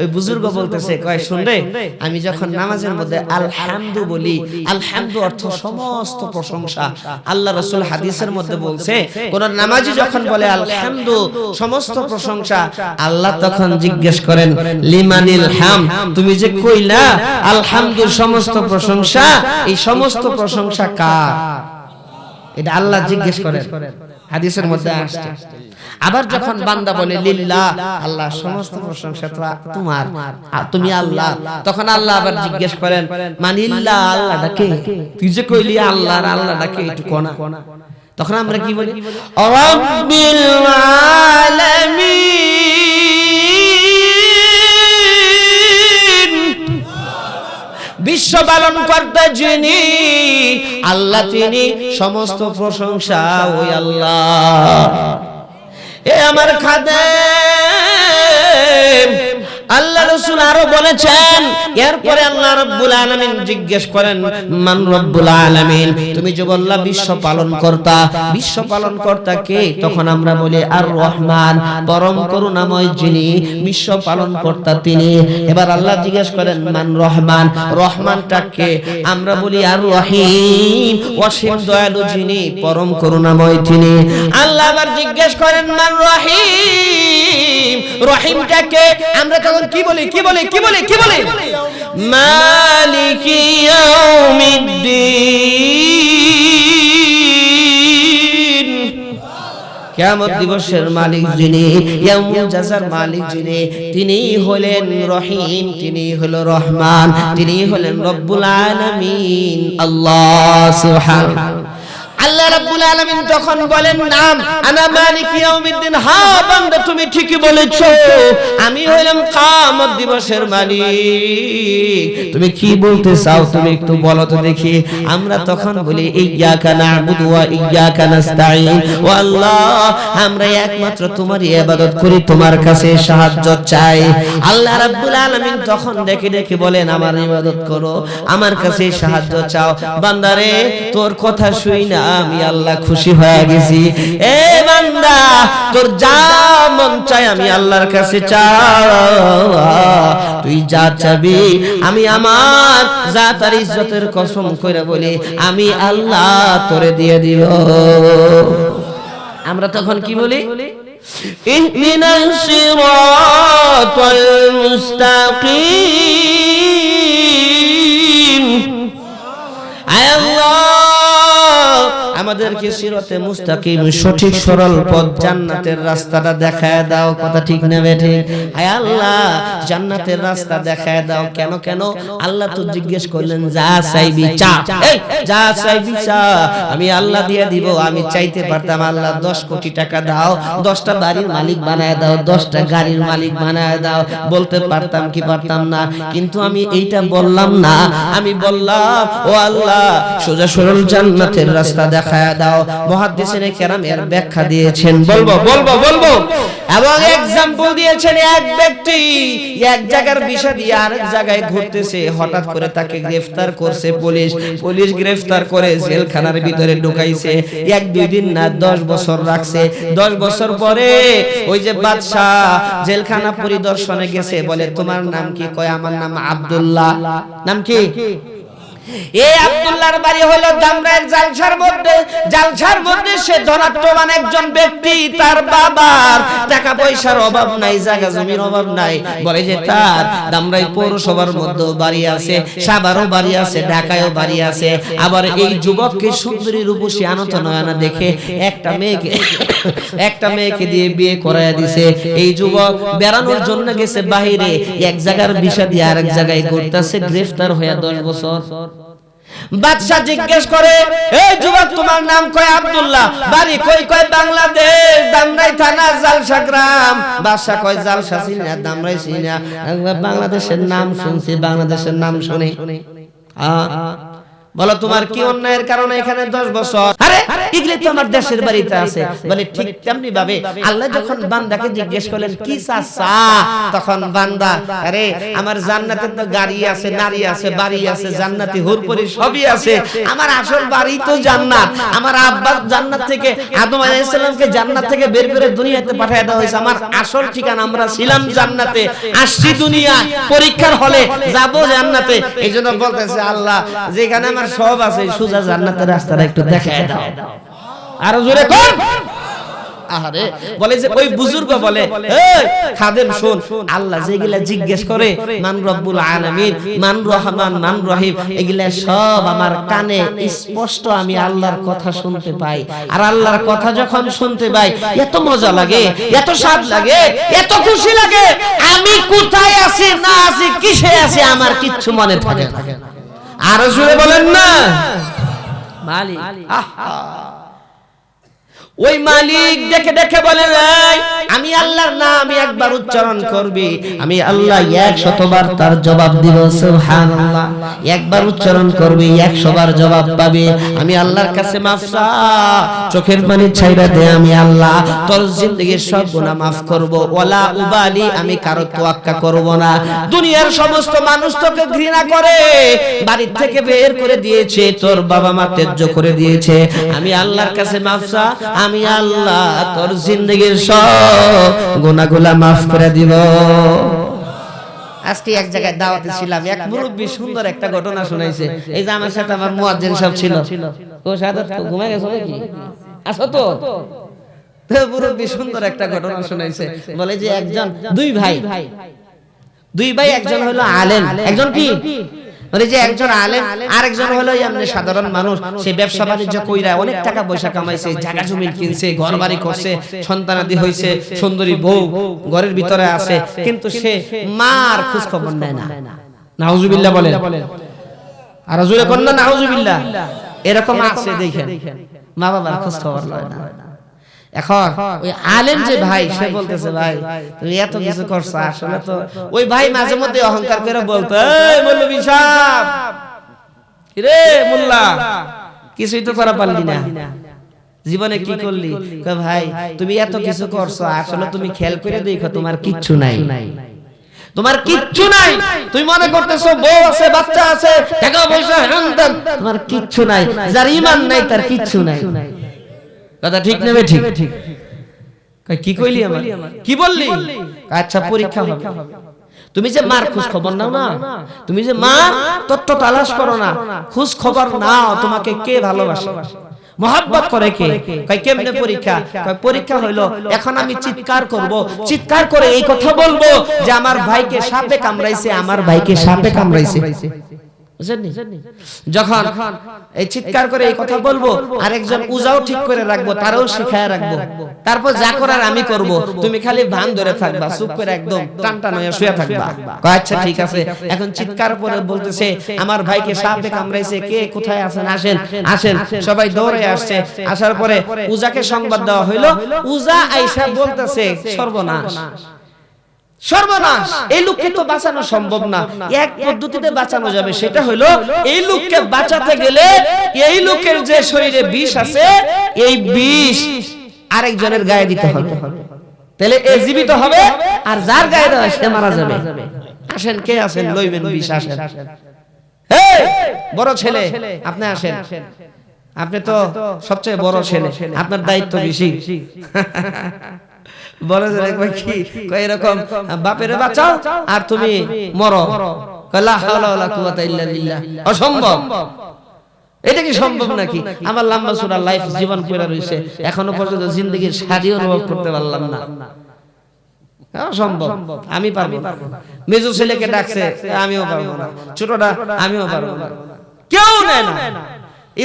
ওই বুজুর্গ বলতেছে কয় আমি যখন নামাজের মধ্যে আলহামদু বলি আলহামদু অর্থ সমস্ত প্রশংসা আল্লাহ রসুল হাদিসের মধ্যে বলছে কোন নামাজি যখন বলে আলহামদু সমস্ত প্রশংসা আল্লাহ তখন জিজ্ঞেস করেন লিমানিল হাম তুমি যে কইলা সমস্ত প্রশংসা এই সমস্ত প্রশংসা কার? এটা আল্লাহ জিজ্ঞেস করেন। হাদিসের মধ্যে আসছে। আবার যখন বান্দা বলে লিল্লাহ আল্লাহ সমস্ত প্রশংসা তো তোমার তুমি আল্লাহ তখন আল্লাহ আবার জিজ্ঞেস করেন মানে ইল্লাহ আল্লাহ ডাকে? তুই যে কইলি আল্লাহ আর আল্লাহ ডাকে একটু কোনা। তখন আমরা কি বলি? রব্বিল আলামিন বিশ্ব পালন করতে যিনি আল্লাহ তিনি সমস্ত প্রশংসা ওই আল্লাহ। এ আমার খাদে আল্লাহ রসুল আরও বলেছেন এরপরে আল্লাহ রব্বুল আলামিন জিজ্ঞেস করেন মান রব্বুল আলামিন? তুমি যে বললা বিশ্ব পালন কর্তা বিশ্ব পালন কর্তা কে? তখন আমরা বলি আর রহমান পরম করুণাময় যিনি বিশ্ব পালন কর্তা তিনি। এবার আল্লাহ জিজ্ঞেস করেন মান রহমান? রহমানটা কে? আমরা বলি আর রহিম অসীম দয়ালু যিনি পরম করুণাময় তিনি। আল্লাহ আবার জিজ্ঞেস করেন মান রহিম? রহিমটা কে? আমরা তখন কি কি কি কি ইয়াউমিদ্দিন। দিবসের মালিক যিনি মালিক যিনি, তিনি হলেন রহিম, তিনি হলো রহমান, তিনি হলেন রব্বুল আলামিন। আল্লাহ আল্লাহ রাব্বুল আলামিন যখন বলেন, নাম, আনা মালিক ইয়াউমিদ্দিন হ্যাঁ বান্দা, তুমি ঠিকই বলেছ। আমি হইলাম কিয়ামত দিবসের মালিক। তুমি কি বলতে চাও তুমি একটু বলো তো দেখি। আমরা তখন বলি, ইয়্যাকা না'বুদু ওয়া ইয়্যাকা নাস্তাঈন ও আল্লাহ, আমরা একমাত্র তোমারই ইবাদত করি, তোমার কাছে সাহায্য চাই। আল্লাহ রাব্বুল আলামিন তখন দেখে দেখে বলেন, আমার ইবাদত করো, আমার কাছে সাহায্য চাও। বান্দারে, তোর কথা শুই না। আমি আল্লাহ খুশি হয়ে গেছি এ বান্দা তোর যা মন চাই আমি আল্লাহর কাছে চা তুই যা চাবি আমি আমার যা তার ইজ্জতের কসম করে বলি আমি আল্লাহ তোরে দিয়ে দিব আমরা তখন কি বলি اهدنا الصراط المستقيم আয় আল্লাহ আমাদেরকে সিরতে মুস্তাকিম সঠিক সরল পথ জান্নাতের রাস্তাটা দেখায় দাও কথা ঠিক না বেঠে। আয় আল্লাহ জান্নাতের রাস্তা দেখায় দাও কেন কেন? আল্লাহ তো জিজ্ঞেস করলেন যা চাইবি চা। এই যা চাইবি চা। আমি আল্লাহ দিয়ে দিব আমি চাইতে পারতাম আল্লাহ দশ কোটি টাকা দাও দশটা বাড়ির মালিক বানায় দাও দশটা গাড়ির মালিক বানায় দাও বলতে পারতাম কি পারতাম না কিন্তু আমি এইটা বললাম না আমি বললাম ও আল্লাহ সোজা সরল জান্নাতের রাস্তা দেখায় দাও। মহাদ্দেশে কেরাম এর ব্যাখ্যা দিয়েছেন। বলব বলব বলব। এবং এক্সাম্পল দিয়েছেন এক ব্যক্তি। এক জায়গার বিষয় দিয়ে আরেক জায়গায় ঘুরতেছে। হঠাৎ করে তাকে গ্রেফতার করছে পুলিশ। পুলিশ গ্রেফতার করে জেলখানার ভিতরে ঢুকাইছে। এক দুই দিন না দশ বছর রাখছে। দশ বছর পরে ওই যে বাদশাহ জেলখানা পরিদর্শনে গেছে। বলে তোমার নাম কি? কয় আমার নাম আব্দুল্লাহ। নাম কি? বাড়ি হলো দামরায়ের জালসার মধ্যে। জালসার মধ্যে সে একজন ব্যক্তি, তার বাবার টাকা পয়সার অভাব নাই, জায়গা জমির অভাব নাই। বলে যে, তার দামরাই পৌরসভার বাড়ি আছে বাড়ি আছে, ঢাকায়ও বাড়ি আছে। আবার এই যুবককে সুন্দরী রূপসী আনত নয়না দেখে একটা মেয়েকে একটা মেয়েকে দিয়ে বিয়ে করায় দিছে। এই যুবক বেড়ানোর জন্য গেছে বাহিরে, এক জায়গার বিষা দিয়ে আরেক জায়গায় ঘুরতেছে, গ্রেফতার হয়ে দশ বছর। বাদশাহ জিজ্ঞেস করে, এই যুবক, তোমার নাম কয় আব্দুল্লাহ? বাড়ি কই কয় বাংলাদেশ, দামরাই থানা, জালসা গ্রাম। বাদশাহ কয়, জালসা সিনা দামরাই চিনা বাংলাদেশের নাম শুনছি, বাংলাদেশের নাম শুনি। বলো তোমার কি অন্যায়ের কারণে এখানে দশ বছর? এগুলো তো আমার দেশের বাড়িতে আছে। বলে ঠিক তেমনি ভাবে আল্লাহ যখন বান্দাকে জিজ্ঞেস করলেন কি চাচা তখন বান্দা আরে আমার জান্নাতে তো গাড়ি আছে নারী আছে বাড়ি আছে জান্নাতি হুরপুরি সবই আছে। আমার আসল বাড়ি তো জান্নাত। আমার আব্বা জান্নাত থেকে আদম আলাইহিস সালামকে জান্নাত থেকে বের করে দুনিয়াতে পাঠিয়ে দেওয়া হয়েছে। আমার আসল ঠিকানা আমরা ছিলাম জান্নাতে। আসছি দুনিয়া পরীক্ষার হলে যাব জান্নাতে এই জন্য বলতেছে আল্লাহ যেখানে আমার সব আছে সোজা জান্নাতের রাস্তাটা একটু দেখায় দাও আরও জোরে কোন আহারে বলে যে ওই বুজুর্গ বলে খাদেম শুন আল্লাহ যেগুলা জিজ্ঞেস করে মান রব্বুল আলামিন মান রহমান মান রহিম এগুলা সব আমার কানে স্পষ্ট আমি আল্লাহর কথা শুনতে পাই। আর আল্লাহর কথা যখন শুনতে পাই এত মজা লাগে এত স্বাদ লাগে এত খুশি লাগে আমি কোথায় আছি না আছি কিসে আছি আমার কিচ্ছু মনে থাকে না। আরও জোরে বলেন না। মালিক। আহা ওই মালিক দেখে দেখে বলে "এই, আমি আল্লাহর নাম একবার উচ্চারণ করবি। আমি আল্লাহ এক শতবার তার জবাব দিব সুবহানাল্লাহ। একবার উচ্চারণ করবি একশো বার জবাব পাবে। আমি আল্লাহর কাছে মাফ চোখের পানি ছাইরা দে আমি আল্লাহ। তোর জিন্দগির সব গুনাহ মাফ করব। ওয়ালা উবালি আমি কারও তোয়াক্কা করব না। দুনিয়ার সমস্ত মানুষ তোকে ঘৃণা করে। বাড়ির থেকে বের করে দিয়েছে তোর বাবা মা তেজ্য করে দিয়েছে। আমি আল্লাহর কাছে মাফ আমি আল্লাহ তোর জিন্দগির সব গুনাহগুলা মাফ করে দিব। আজকে এক জায়গায় দাওয়াতে ছিলাম, এক মুরব্বী সুন্দর একটা ঘটনা শুনাইছে। এই যে আমার সাথে আমার মুয়াজ্জিন সব ছিল। ও সাথে ঘুমায় গেছো নাকি? আসো তো মুরব্বী সুন্দর একটা ঘটনা শুনাইছে। বলে যে একজন, দুই ভাই। দুই ভাই, একজন হলো আলেম। একজন কি? বলে যে একজন আলেম আরেকজন হলো এমনি সাধারণ মানুষ। সে ব্যবসা বাণিজ্য কইরা অনেক টাকা পয়সা কামাইছে জায়গা জমি কিনছে ঘর বাড়ি করছে সন্তানাদি হইছে সুন্দরী বউ ঘরের ভিতরে আছে কিন্তু সে মার খোঁজ খবর নেয় না। নাউজুবিল্লাহ বলেন। আর জোরে নাউজুবিল্লাহ। এরকম আছে দেখেন। মা বাবার খোঁজ খবর লয় না। এখন ওই আলেম যে ভাই সে বলতেছে ভাই তুমি এত কিছু করছ আসলে তো ওই ভাই মাঝে মধ্যে অহংকার করে বলতো মৌলভী সাহেব রে মোল্লা কিছুই তো করা পারলি না। জীবনে কি করলি? ভাই তুমি এত কিছু করছ আসলে তুমি খেয়াল করে দেখো তোমার কিচ্ছু নাই। তোমার কিচ্ছু নাই? তুমি মনে করতেছো বউ আছে বাচ্চা আছে টাকা পয়সা তোমার কিচ্ছু নাই। যার ইমান নাই তার কিচ্ছু নাই। কথা ঠিক নেবে ঠিক কি কইলি আমার? কি বললি? আচ্ছা পরীক্ষা হবে। তুমি যে মার খোঁজ খবর নাও না? তুমি যে মা তত্ত্ব তালাশ করো না খোঁজ খবর নাও তোমাকে কে ভালোবাসে? মহাব্বত করে কে? কয় কেমনে পরীক্ষা? কয় পরীক্ষা হইল এখন আমি চিৎকার করব চিৎকার করে এই কথা বলব যে আমার ভাইকে সাপে কামড়াইছে আমার ভাইকে সাপে কামড়াইছে? যখন এই চিৎকার করে এই কথা বলব আরেকজন উজাও ঠিক করে রাখব তারও শিখায় রাখব। তারপর যা করার আমি করব তুমি খালি ভান ধরে থাকবা চুপ করে একদম টান টান হয়ে শুয়ে থাকবা। আচ্ছা ঠিক আছে। এখন চিৎকার করে বলতেছে আমার ভাইকে সাপে কামড়াইছে কে কোথায় আছেন? আসেন? আসেন সবাই দৌড়ে আসছে। আসার পরে উজাকে সংবাদ দেওয়া হইল উজা আইসা বলতেছে সর্বনাশ। সর্বনাশ। এই লোককে তো বাঁচানো সম্ভব না। এক পদ্ধতিতে বাঁচানো যাবে সেটা হলো এই লোককে বাঁচাতে গেলে এই লোকের যে শরীরে বিষ আছে এই বিষ আরেকজনের গায়ে দিতে হবে। তাহলে এ জীবিত হবে আর যার গায়ে দেওয়া সে মারা যাবে। আসেন কে আসেন? লইবেন বিষ আসেন। বড় ছেলে আপনি আসেন। আপনি তো সবচেয়ে বড় ছেলে। আপনার দায়িত্ব বেশি। বলে যে একবার কি? কয় এরকম বাপের বাঁচাও আর তুমি মরো। লা হাওলা ওয়ালা কুওয়াতা ইল্লা বিল্লাহ। অসম্ভব। এটা কি সম্ভব নাকি? আমার লম্বা সুরা লাইফ জীবন পড়ে রইছে। এখনও পর্যন্ত জিন্দগির স্বাদই অনুভব করতে পারলাম না। অসম্ভব। আমি পারব মেজো ছেলেকে ডাকছে আমিও পারব না। ছোটটা আমিও পারব না। কেউ নেয় না।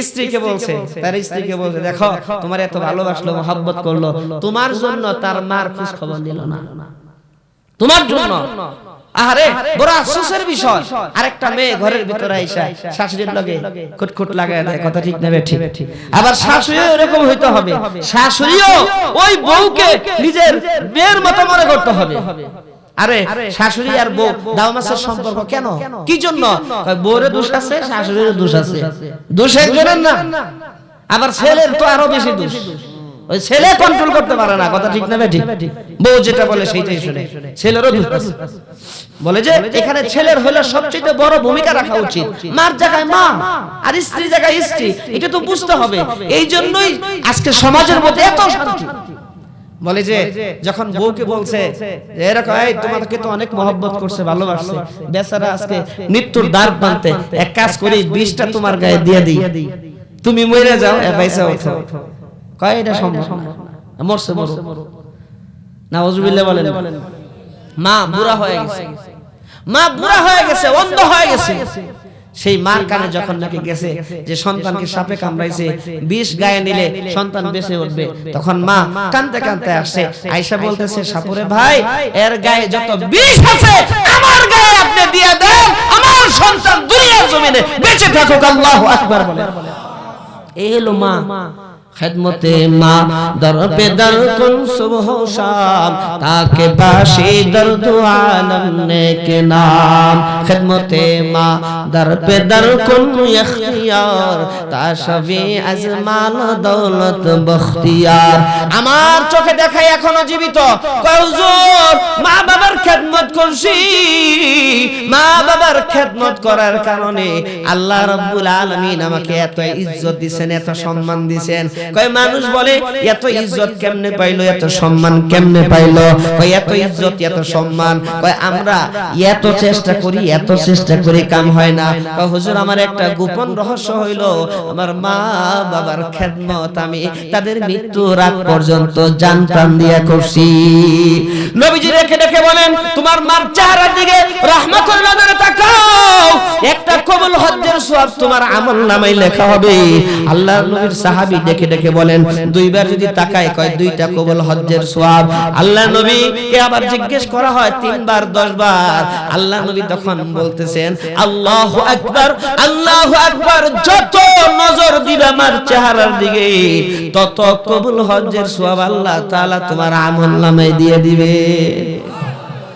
স্ত্রীকে বলছে তার স্ত্রীকে বলছে দেখো তোমার এত ভালোবাসলো মহাব্বত করল। তোমার জন্য তার মার খোঁজ খবর নিল না। তোমার জন্য আহারে বড় আফসোসের বিষয়। আরেকটা মেয়ে ঘরের ভিতরে আইসা শাশুড়ির লগে খুটখুট লাগায় দেয় কথা ঠিক নেবে ঠিক। আবার শাশুড়িও এরকম হইতে হবে। শাশুড়িও ওই বউকে নিজের মেয়ের মতো মনে করতে হবে। আরে শাশুড়ি আর বউ দাও সম্পর্ক কেন? কি জন্য? বউরে দোষ আছে শাশুড়ির দোষ আছে। দোষ একজনের না। আবার ছেলের তো আরও বেশি দোষ। ওই ছেলে কন্ট্রোল করতে পারে না কথা ঠিক না ঠিক বউ যেটা বলে সেইটাই শুনে। ছেলেরও দোষ আছে। বলে যে এখানে ছেলের হলে সবচেয়ে বড় ভূমিকা রাখা উচিত। মার জায়গায় মা আর স্ত্রী জায়গায় স্ত্রী। এটা তো বুঝতে হবে। এই জন্যই আজকে সমাজের মধ্যে এত শান্তি। বলে যে যখন বউকে বলছে এরকম এই তোমাকে তো অনেক মহব্বত করছে ভালোবাসছে বেচারা আজকে মৃত্যুর দ্বার প্রান্তে এক কাজ করি বিষটা তোমার গায়ে দিয়ে দিই। তুমি মরে যাও পয়সা ওঠো। কয় এটা সম্ভব? মরছে মরছে না ওজুবিল্লাহ বলেন। মা বুড়া হয়ে গেছে। মা বুড়া হয়ে গেছে অন্ধ হয়ে গেছে। সেই মার কানে যখন নাকি গেছে যে সন্তানকে সাপে কামড়াইছে বিষ গায়ে নিলে সন্তান বেঁচে উঠবে। তখন মা কানতে কানতে আসছে আয়সা বলতেছে সাপুরে ভাই এর গায়ে যত বিষ আছে আমার গায়ে আপনি দিয়ে দেন আমার সন্তান দুনিয়ার জমিনে বেঁচে থাকুক আল্লাহু আকবার বলে। এই হলো মা। খেদমতে মা দর পে দর কুন সুবহ শাম। তাকে বাসি দর্দ আলম নেক নাম। খেদমতে মা দর পে দর কুন ইখতিয়ার। তা সবই আজমাল দৌলত বখতিয়ার। আমার চোখে দেখাই এখনও জীবিত। হুজুর মা বাবার খেদমত করছি। মা বাবার খেদমত করার কারণে আল্লাহ রাব্বুল আলামিন আমাকে এত ইজ্জত দিবেন এত সম্মান দিবেন কয় মানুষ বলে এত ইজ্জত কেমনে পাইলো এত সম্মান কেমনে পাইলো? কয় এত ইজ্জত এত সম্মান। কয় আমরা এত চেষ্টা করি এত চেষ্টা করি কাম হয় না। কয় হুজুর আমার একটা গোপন রহস্য হইল আমার মা বাবার খেদমত আমি তাদের মৃত্যু রাত পর্যন্ত জান প্রাণ দিয়া করছি। নবীজি রেখে রেখে বলেন তোমার মার চেহারার দিকে রহমতুল নজরে তাকাও। একটা কবুল হজ্জের সওয়াব তোমার আমল নামায় লেখা হবে। আল্লাহ নবীর সাহাবী দেখে দেখে বলেন, দুইবার যদি তাকায়, কয়, দুইটা কবুল হজ্জের সওয়াব আল্লাহ নবী কে আবার জিজ্ঞেস করা হয়, তিনবার, দশবার? আল্লাহ নবী তখন বলতেছেন, আল্লাহু আকবার আল্লাহু আকবার, যত নজর দিবে আমার চেহারার দিকে, তত কবুল হজ্জের সোয়াব আল্লাহ তাআলা তোমার আমল নামায় দিয়ে দিবে।